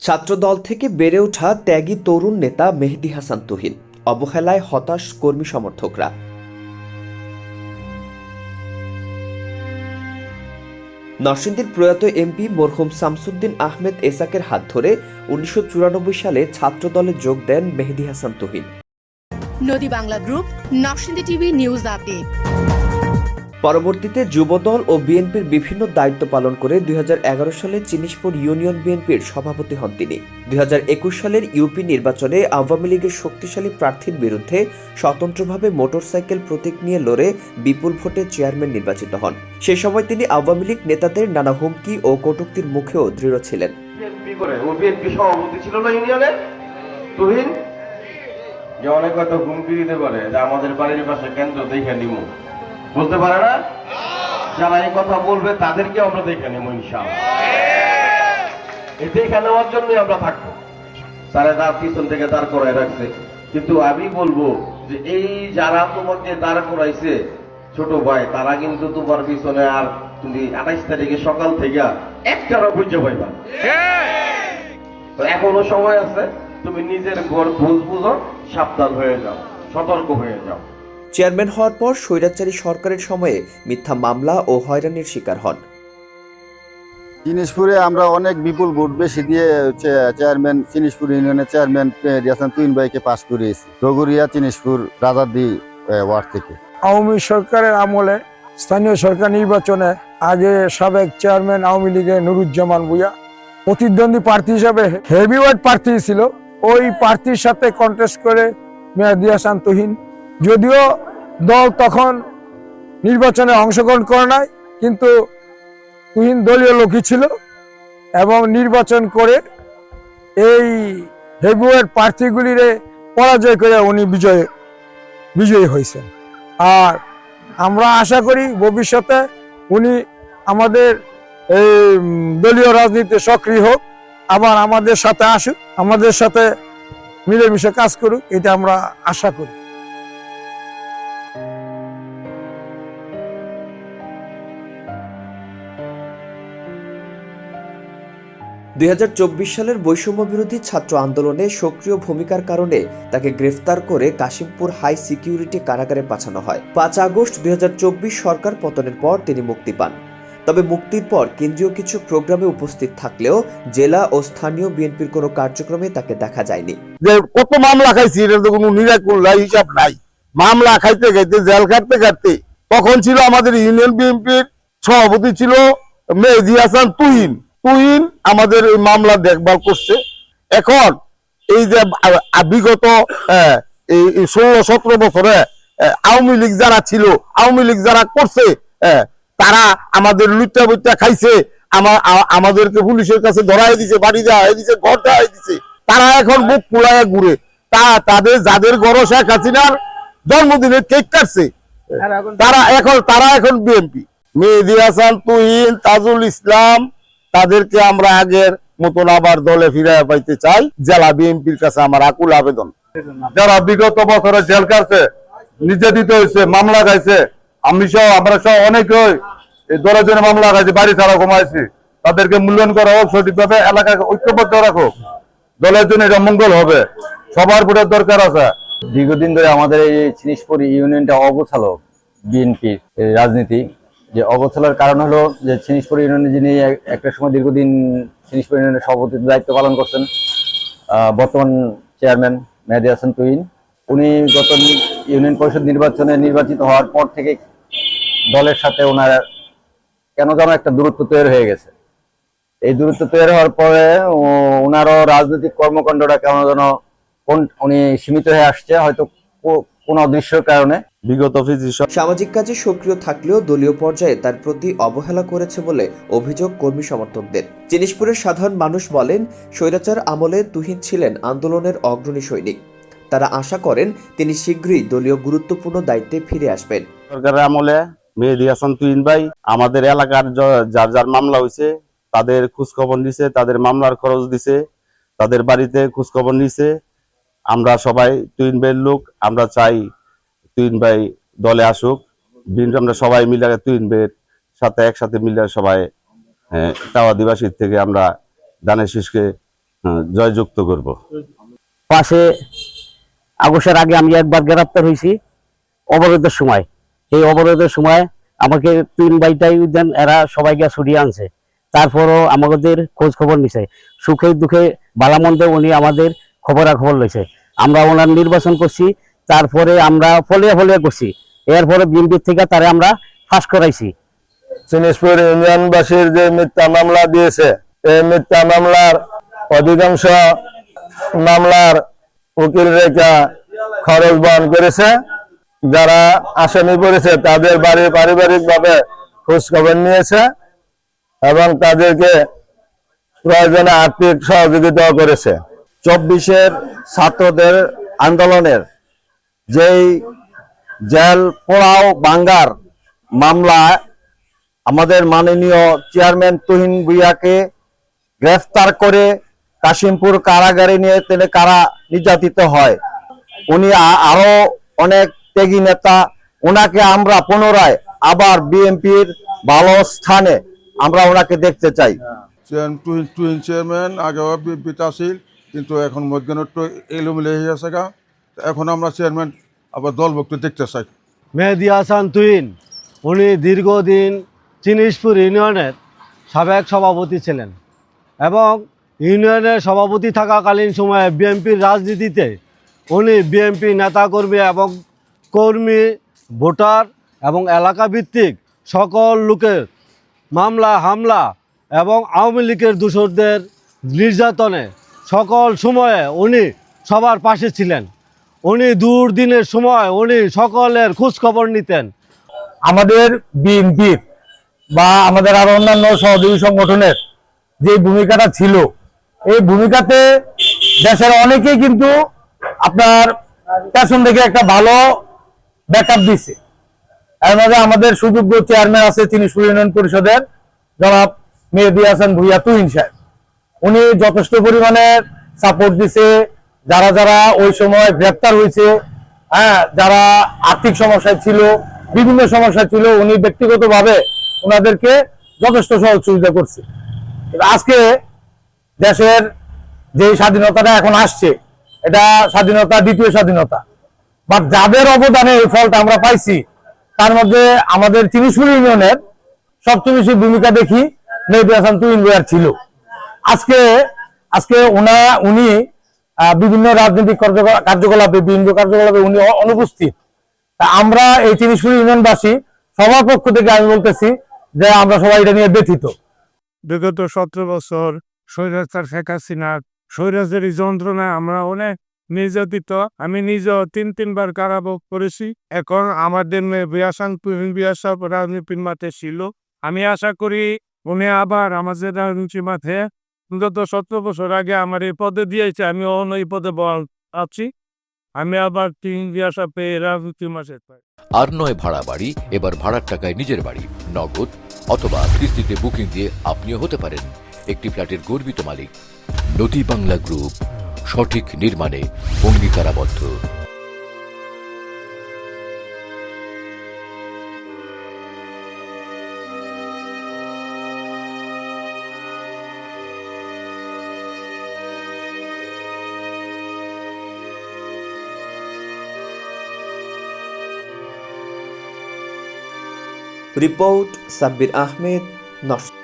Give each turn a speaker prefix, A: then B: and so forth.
A: ছাত্রদল থেকে বেড়ে ওঠা ত্যাগী তরুণ নেতা মেহেদি হাসান তুহিন। অবহেলায় হতাশ কর্মী সমর্থকরা। নরসিংদীর প্রয়াত এমপি মরহুম শামসুদ্দিন আহমেদ এসাকের হাত ধরে উনিশশো চুরানব্বই সালে ছাত্রদলে যোগ দেন মেহেদি হাসান তুহিন।
B: নদী Bangla group, Narsingdi TV news update.
A: পরবর্তীতে যুবদল ও বিএনপির বিভিন্ন দায়িত্ব পালন করে দুই হাজার এগারো সালে চিনিশপুর ইউনিয়ন বিএনপির সভাপতি হন তিনি। দুই হাজার একুশ সালের ইউপি নির্বাচনে আওয়ামী লীগের শক্তিশালী প্রার্থীর বিরুদ্ধে স্বতন্ত্রভাবে মোটরসাইকেল প্রতীক নিয়ে লড়ে বিপুল ভোটে চেয়ারম্যান নির্বাচিত হন। সে সময় তিনি আওয়ামী লীগ নেতাদের নানা হুমকি ও কটূক্তির মুখেও দৃঢ় ছিলেন।
C: বিএনপি করে ও বিএনপি সভাপতি ছিল না ইউনিয়নে তুহিন? যে অনেক হয়তো হুমকি দিতে পারে যে আমাদের বাড়ির পাশে কেন্দ্র দেখে নিব বলতে পারে না? যারা এই কথা বলবে তাদেরকে আমরা দেখে নেব, ইনশাআল্লাহ। নেওয়ার জন্যই আমরা থাকব। তারা তার পিছন থেকে দাঁড় করায় রাখছে। কিন্তু আমি বলব যে, এই যারা তোমাকে দাঁড় করাইছে, ছোট ভাই, তারা কিন্তু তোমার পিছনে আর তুমি আঠাইশ তারিখে সকাল থেকে একটারও বুঝতে পাইবা তো এখনও সময় আছে, তুমি নিজের ঘর ভুল বুঝো, সাবধান হয়ে যাও, সতর্ক হয়ে যাও।
A: চেয়ারম্যান হওয়ার পর স্বৈরাচারী সরকারের সময়ে মিথ্যা মামলা ও হয়রানির শিকার হন।
D: জিনিসপুরে আমরা অনেক বিপুল ভোট বেশি দিয়ে চেয়ারম্যান চিনিসপুর ইউনিয়নের চেয়ারম্যান রিয়াসান তুইন ভাইকে পাশ করিয়েছি। রঘুরিয়া চিনিসপুর রাজাদি ওয়ার্ড থেকে।
E: আওয়ামী সরকারের আমলে স্থানীয় সরকার নির্বাচনে আগে সাবেক চেয়ারম্যান আওয়ামী লীগের নুরুজ্জামান ভুইয়া প্রতিদ্বন্দ্বী প্রার্থী হিসাবে হেভিওয়েট প্রার্থী ছিল। ওই প্রার্থীর সাথে কন্টেস্ট করে মেয়াদি হাসান তুহিন যদিও দল তখন নির্বাচনে অংশগ্রহণ করে নাই, কিন্তু তুহিন দলীয় লোকই ছিল এবং নির্বাচন করে এই হেভিওয়েট প্রার্থীগুলিরে পরাজয় করে উনি বিজয়, বিজয়ী হয়েছেন। আর আমরা আশা করি ভবিষ্যতে উনি আমাদের এই দলীয় রাজনীতিতে সক্রিয় হোক, আবার আমাদের সাথে আসুক, আমাদের সাথে মিলেমিশে কাজ করুক, এটা আমরা আশা করি।
A: দুই হাজার চব্বিশ সালের বৈষম্য বিরোধী ছাত্র আন্দোলনে সক্রিয় ভূমিকার কারণে তাকে গ্রেফতার করে কাশিমপুর হাই সিকিউরিটি কারাগারে পাঠানো হয়। পাঁচ আগস্ট দুই হাজার চব্বিশ সরকার পতনের পর তিনি মুক্তি পান। তবে মুক্তির পর কেন্দ্রীয় কিছু প্রোগ্রামে উপস্থিত থাকলেও জেলা ও স্থানীয় বিএনপির কোনো কার্যক্রমে তাকে দেখা যায়নি।
F: কত মামলা খাইছি, এটা তো কোনো নিরাকুল নাই হিসাব নাই। মামলা খাইতে খাইতে, জেল খাটতে খাটতে তখন ছিল আমাদের ইউনিয়ন বিএনপির সভাপতি ছিল মেহেদি হাসান তুহিন। তুহিন আমাদের এই মামলা দেখভাল করছে। এখন এই যে বিগত এই এই ষোলো সতেরো বছরে আওয়ামী লীগ যারা ছিল আওয়ামী লীগ যারা করছে তারা আমাদের লুচ্চা বুচ্চা খাইছে আমা- আমাদেরকে পুলিশের কাছে ধরাই দিছে বাড়ি দেওয়া দিছে ঘর দেওয়া দিছে। তারা এখন বুক পুলায় ঘুরে। তা তাদের যাদের ঘর শেখ হাসিনার জন্মদিনের কেক কাটছে। তারা এখন তারা এখন বিএনপি। মেহেদি হাসান তুহিন তাজুল ইসলাম তাদেরকে আমরা আগের মতন আবার দলে ফিরে পাইতে চাই। জেলা বিএনপির কাছে আমার আকুল আবেদন। যারা বিগত বছরে জেল কাটছে নির্যাতিত হয়েছে মামলা গাইছে আমি সহ আমরা সহ অনেকে এই দলের জন্য মামলা গাইছে বাড়ি ছাড়া কমাইছি তাদেরকে মূল্যায়ন করা হোক সঠিকভাবে এলাকাকে ঐক্যবদ্ধ রাখো দলের জন্য এটা মঙ্গল হবে। সবার ভোটের দরকার আছে।
G: দীর্ঘদিন ধরে আমাদের এই চিনিসপুর ইউনিয়নটা অগোছালো বিএনপির রাজনীতি। যে অগোছালোর কারণ হলো যে চিনিসপুর ইউনিয়নে যিনি একটা সময় দীর্ঘদিন চিনিসপুর ইউনিয়নের সভাপতির দায়িত্ব পালন করছেন বর্তমান চেয়ারম্যান মেহেদি হাসান তুহিন। উনি গত ইউনিয়ন পরিষদ নির্বাচনে নির্বাচিত হওয়ার পর থেকে দলের সাথে ওনার কেন যেন একটা দূরত্ব তৈরি হয়ে গেছে। এই দূরত্ব তৈরি হওয়ার পরে ওনারও রাজনৈতিক কর্মকাণ্ডটা কেন যেন কোন উনি সীমিত হয়ে আসছে, হয়তো কোনো অদৃশ্যের কারণে
F: বিগত
A: সামাজিক কাজে সক্রিয় থাকলেও দলীয় পর্যায়ে তার প্রতি অবহেলা করেছে বলে অভিযোগ কর্মী সমর্থকদের। জিনিসপুরের সাধারণ মানুষ বলেন স্বৈরাচার আমলে তুহিন ছিলেন আন্দোলনের অগ্রণী সৈনিক। তারা আশা করেন তিনি শীঘ্রই দলীয় গুরুত্বপূর্ণ দায়িত্বে ফিরে আসবেন।
F: সরকারের আমলে মেহেদি হাসান তুহিন ভাই আমাদের এলাকার যার যার মামলা হয়েছে তাদের খোঁজখবর নিছে তাদের মামলার খরচ দিছে তাদের বাড়িতে খোঁজখবর নিছে আমরা সবাই তুহিন ভাইয়ের লোক আমরা চাই তুহিন ভাই দলে আসুক। আমরা সবাই মিলে তুহিন ভাইয়ের সাথে একসাথে মিলে সবাই হ্যাঁ, টাওয়া দিবাসীর থেকে আমরা দানের শীষকে হ্যাঁ, জয়যুক্ত করব।
H: পাশে আগস্টের আগে আমি একবার গ্রেপ্তার হয়েছি। অবরোধের সময় এই অবরোধের সময় আমাকে তিন বাইটাই দেন এরা সবাইকে ছুটিয়ে আনছে। তারপরও আমাদের খোঁজ খবর নিছে। সুখে দুঃখে বালামন্দে উনি আমাদের খবরাখবর লইছে। আমরা ওনার নির্বাচন করছি, তারপরে আমরা ফলিয়া ফলিয়া করছি। এরপরে বিএনপির থেকে তারে আমরা ফাঁস করাইছি।
I: চিনিসপুর ইউনিয়নবাসীর যে মিথ্যা মামলা দিয়েছে, এই মিথ্যা মামলার অধিকাংশ মামলার উকিল রেখা খরচ বহন করেছে। যারা আসামি পড়েছে তাদের বাড়ি পারিবারিক ভাবে খোঁজ খবর নিয়েছে এবং তাদেরকে প্রয়োজনে আর্থিক সহযোগিতাও করেছে।
D: চব্বিশের ছাত্রদের আন্দোলনের যেই জেল পোড়াও বাঙ্গার মামলা, আমাদের মাননীয় চেয়ারম্যান তুহিন ভুইয়াকে গ্রেফতার করে কাশিমপুর কারাগারে নিয়ে তিনি কারা নির্যাতিত হয়, উনি আরও অনেক ত্যাগী নেতা ওনাকে আমরা পুনরায় আবার বিএনপির ভালো স্থানে আমরা ওনাকে দেখতে চাই।
J: চেয়ারম্যান আগে বিপিতে আসিল কিন্তু এখন একটু এলোমেলো হয়ে গেছে গা। এখন আমরা চেয়ারম্যান, আবার দলভুক্ত দেখতে চাই।
K: মেহেদি হাসান তুইন উনি দীর্ঘদিন চিনিসপুর ইউনিয়নের সাবেক সভাপতি ছিলেন এবং ইউনিয়নের সভাপতি থাকাকালীন সময়ে বিএনপির রাজনীতিতে উনি বিএনপি নেতাকর্মী এবং কর্মী, ভোটার এবং এলাকা ভিত্তিক সকল লোকের মামলা, হামলা এবং আওয়ামী লীগের দূষরদের নির্যাতনে সকল সময়ে উনি সবার পাশে ছিলেন। উনি দুর্দিনের সময় উনি সকলের খোঁজ খবর নিতেন।
E: আমাদের বিএনপির বা আমাদের আরও অন্যান্য সহযোগী সংগঠনের যে ভূমিকাটা ছিল, এই ভূমিকাতে দেশের অনেকেই কিন্তু আপনার পেছন থেকে একটা ভালো ব্যাকআপ দিচ্ছে এর মধ্যে আমাদের সুযোগ্য চেয়ারম্যান আছে, তিনি ইউনিয়ন পরিষদের জনাব মেহেদি হাসান ভুইয়া তুহিন সাহেব। উনি যথেষ্ট পরিমাণে সাপোর্ট দিছে, যারা যারা ওই সময় গ্রেপ্তার হয়েছে হ্যাঁ যারা আর্থিক সমস্যায় ছিল, বিভিন্ন সমস্যায় ছিল, উনি ব্যক্তিগতভাবে ওনাদেরকে যথেষ্ট সহযোগ সুবিধা করছে। আজকে দেশের যে স্বাধীনতাটা এখন আসছে, এটা স্বাধীনতা দ্বিতীয় স্বাধীনতা। বা যাদের অবদানে এই ফলটা আমরা পাইছি, তার মধ্যে আমাদের চিনিশুর ইউনিয়নের সবচেয়ে বেশি ভূমিকা দেখি, মেহেদি হাসান তুইন ছিল। আজকে আজকে ওনা উনি বিভিন্ন রাজনৈতিক কার্যকলাপে, বিভিন্ন কার্যকলাপে উনি অনুপস্থিত। আমরা এই চিনিশুর ইউনিয়নবাসী সবার পক্ষ থেকে আমি বলতেছি যে আমরা সবাই এটা নিয়ে ব্যথিত।
L: বিগত সতেরো বছর স্বৈরাচার শেখ হাসিনার স্বৈরাচার যন্ত্রণায় আমরা অনেক নির্যাতিত। আমি নিজেও তিন, তিনবার কারাভোগ করেছি। এখন আমাদের মেয়ে বিয়াসান বিয়াসা রাজনীতির মাঠে ছিল। আমি আশা করি উনি আবার আমাদের রাজনীতির মাঠে বিগত সতেরো বছর আগে আমার এই পদে দিয়েছে, আমি অন্য এই পদে আছি। আমি আবার তিন বিয়াসা পেয়ে রাজনীতির মাঠে পাই
M: আর নয় ভাড়া বাড়ি, এবার ভাড়ার টাকায় নিজের বাড়ি, নগদ অথবা কিস্তিতে বুকিং দিয়ে আপনিও হতে পারেন একটি ফ্ল্যাটের গর্বিত মালিক। নদী বাংলা গ্রুপ, সঠিক নির্মাণে অঙ্গীকারাবদ্ধ।
A: রিপোর্ট সাব্বির আহমেদ নস